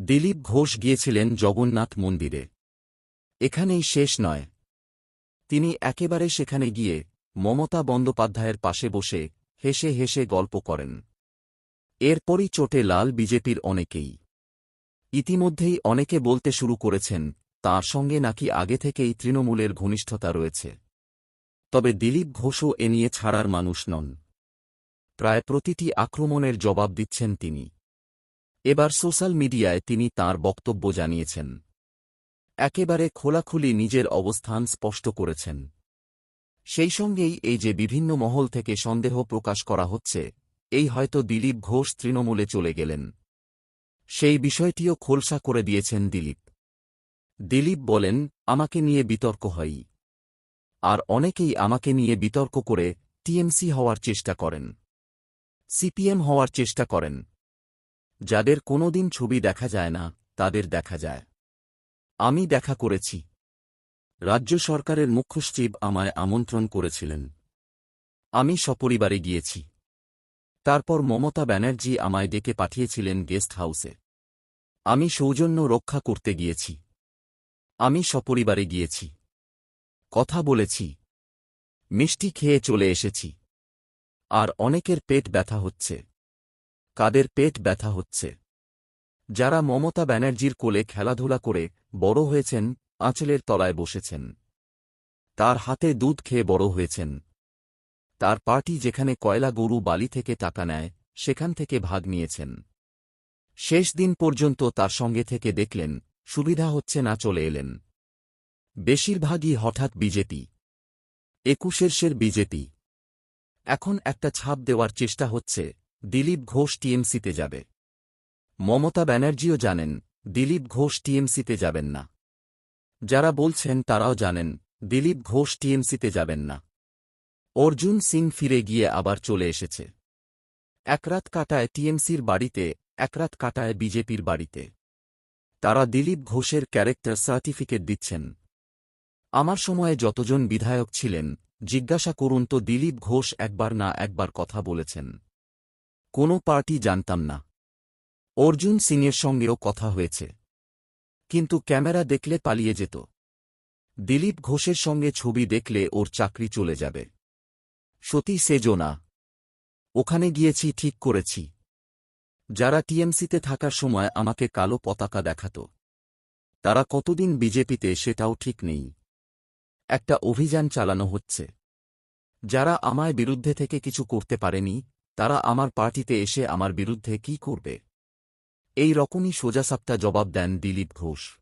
দিলীপ ঘোষ গিয়েছিলেন জগন্নাথ মন্দিরে। এখানেই শেষ নয়। তিনি একেবারে সেখানে গিয়ে মমতা বন্দ্যোপাধ্যায়ের পাশে বসে হেসে হেসে গল্প করেন। এরপরই চোটে লাল বিজেপির অনেকেই। ইতিমধ্যেই অনেকে বলতে শুরু করেছেন, তার সঙ্গে নাকি আগে থেকেই তৃণমূলের ঘনিষ্ঠতা রয়েছে। তবে দিলীপ ঘোষও এ নিয়ে ছাড়ার মানুষ নন। প্রায় প্রতিটি আক্রমণের জবাব দিচ্ছেন তিনি। এবার সোশ্যাল মিডিয়ায় তিনি তার বক্তব্য জানিয়েছেন। একেবারে খোলাখুলি নিজের অবস্থান স্পষ্ট করেছেন। সেই সঙ্গেই এই যে বিভিন্ন মহল থেকে সন্দেহ প্রকাশ করা হচ্ছে, এই হয়তো দিলীপ ঘোষ তৃণমূলে চলে গেলেন। সেই বিষয়টিও খোলসা করে দিয়েছেন দিলীপ। দিলীপ বলেন, আমাকে নিয়ে বিতর্ক হয়। আর অনেকেই আমাকে নিয়ে বিতর্ক করে টিএমসি হওয়ার চেষ্টা করেন। সিপিএম হওয়ার চেষ্টা করেন। যাদের কোনোদিন ছবি দেখা যায় না, তাদের দেখা যায়। আমি দেখা করেছি। রাজ্য সরকারের মুখ্য সচিব আমায় আমন্ত্রণ করেছিলেন। আমি সপরিবারে গিয়েছি। তারপর মমতা ব্যানার্জি আমায় ডেকে পাঠিয়েছিলেন গেস্ট হাউসে। আমি সৌজন্য রক্ষা করতে গিয়েছি। আমি সপরিবারে গিয়েছি। কথা বলেছি। মিষ্টি খেয়ে চলে এসেছি। আর অনেকের পেট ব্যথা হচ্ছে। কাদের পেট ব্যথা হচ্ছে। যারা মমতা ব্যানার্জির কোলে খেলাধুলা করে বড় হয়েছেন, আঁচলের তলায় বসেছেন। তার হাতে দুধ খেয়ে বড় হয়েছেন। তার পার্টি যেখানে কয়লা গরু বালি থেকে টাকা নেয়, সেখান থেকে ভাগ নিয়েছেন। শেষ দিন পর্যন্ত তার সঙ্গে থেকে দেখলেন, সুবিধা হচ্ছে না চলে এলেন। বেশিরভাগই হঠাৎ বিজেপি। একুশের শের বিজেপি। এখন একটা ছাপ দেওয়ার চেষ্টা হচ্ছে দিলীপ ঘোষ টিএমসিতে যাবে। মমতা ব্যানার্জিও জানেন, দিলীপ ঘোষ টিএমসিতে যাবেন না। যারা বলছেন তারাও জানেন, দিলীপ ঘোষ টিএমসিতে যাবেন না। অর্জুন সিং ফিরে গিয়ে আবার চলে এসেছে। একরাত কাটায় টিএমসির বাড়িতে, একরাত কাটায় বিজেপির বাড়িতে। তারা দিলীপ ঘোষের ক্যারেক্টার সার্টিফিকেট দিচ্ছেন। আমার সময়ে যতজন বিধায়ক ছিলেন, জিজ্ঞাসা করুন তো দিলীপ ঘোষ একবার না একবার কথা বলেছেন। কোনো পার্টি জানতাম না। অর্জুন সিংয়ের সঙ্গেও কথা হয়েছে। কিন্তু ক্যামেরা দেখলে পালিয়ে যেত। দিলীপ ঘোষের সঙ্গে ছবি দেখলে ওর চাকরি চলে যাবে। সতী সেজো না। ওখানে গিয়েছি, ঠিক করেছি। যারা টিএমসিতে থাকার সময় আমাকে কালো পতাকা দেখাত। তারা কতদিন বিজেপিতে সেটাও ঠিক নেই। একটা অভিযান চালানো হচ্ছে। যারা আমায় বিরুদ্ধে থেকে কিছু করতে পারেনি তারা আমার পার্টিতে এসে আমার বিরুদ্ধে কি করবে? এই রকমই সোজাসাপটা জবাব দেন দিলীপ ঘোষ।